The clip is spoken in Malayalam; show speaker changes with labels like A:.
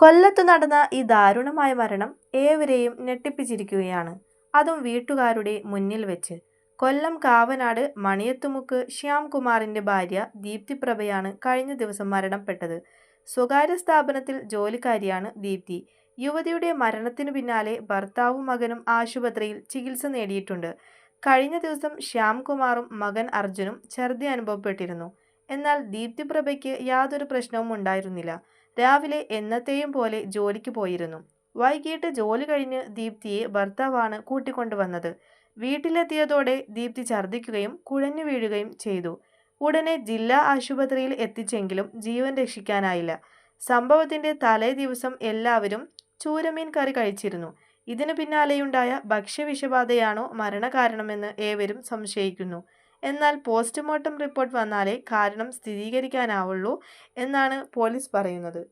A: കൊല്ലത്ത് നടന്ന ഈ ദാരുണമായ മരണം ഏവരെയും ഞെട്ടിപ്പിച്ചിരിക്കുകയാണ്. അതും വീട്ടുകാരുടെ മുന്നിൽ വെച്ച്. കൊല്ലം കാവനാട് മണിയത്തുമുക്ക് ശ്യാംകുമാറിന്റെ ഭാര്യ ദീപ്തിപ്രഭയാണ് കഴിഞ്ഞ ദിവസം മരണപ്പെട്ടത്. സ്വകാര്യ സ്ഥാപനത്തിൽ ജോലിക്കാരിയാണ് ദീപ്തി. യുവതിയുടെ മരണത്തിനു പിന്നാലെ ഭർത്താവും മകനും ആശുപത്രിയിൽ ചികിത്സ നേടിയിട്ടുണ്ട്. കഴിഞ്ഞ ദിവസം ശ്യാംകുമാറും മകൻ അർജുനും ഛർദി അനുഭവപ്പെട്ടിരുന്നു. എന്നാൽ ദീപ്തിപ്രഭയ്ക്ക് യാതൊരു പ്രശ്നവും ഉണ്ടായിരുന്നില്ല. രാവിലെ എന്നത്തെയും പോലെ ജോലിക്ക് പോയിരുന്നു. വൈകിട്ട് ജോലി കഴിഞ്ഞ് ദീപ്തിയെ ഭർത്താവാണ് കൂട്ടിക്കൊണ്ടുവന്നത്. വീട്ടിലെത്തിയതോടെ ദീപ്തി ഛർദ്ദിക്കുകയും കുഴഞ്ഞു വീഴുകയും ചെയ്തു. ഉടനെ ജില്ലാ ആശുപത്രിയിൽ എത്തിച്ചെങ്കിലും ജീവൻ രക്ഷിക്കാനായില്ല. സംഭവത്തിന്റെ തലേ ദിവസം എല്ലാവരും ചൂരമീൻ കറി കഴിച്ചിരുന്നു. ഇതിനു പിന്നാലെയുണ്ടായ ഭക്ഷ്യവിഷബാധയാണോ മരണകാരണമെന്ന് ഏവരും സംശയിക്കുന്നു. എന്നാൽ പോസ്റ്റ്മോർട്ടം റിപ്പോർട്ട് വന്നാലേ കാരണം സ്ഥിരീകരിക്കാനാവുള്ളൂ എന്നാണ് പോലീസ് പറയുന്നത്.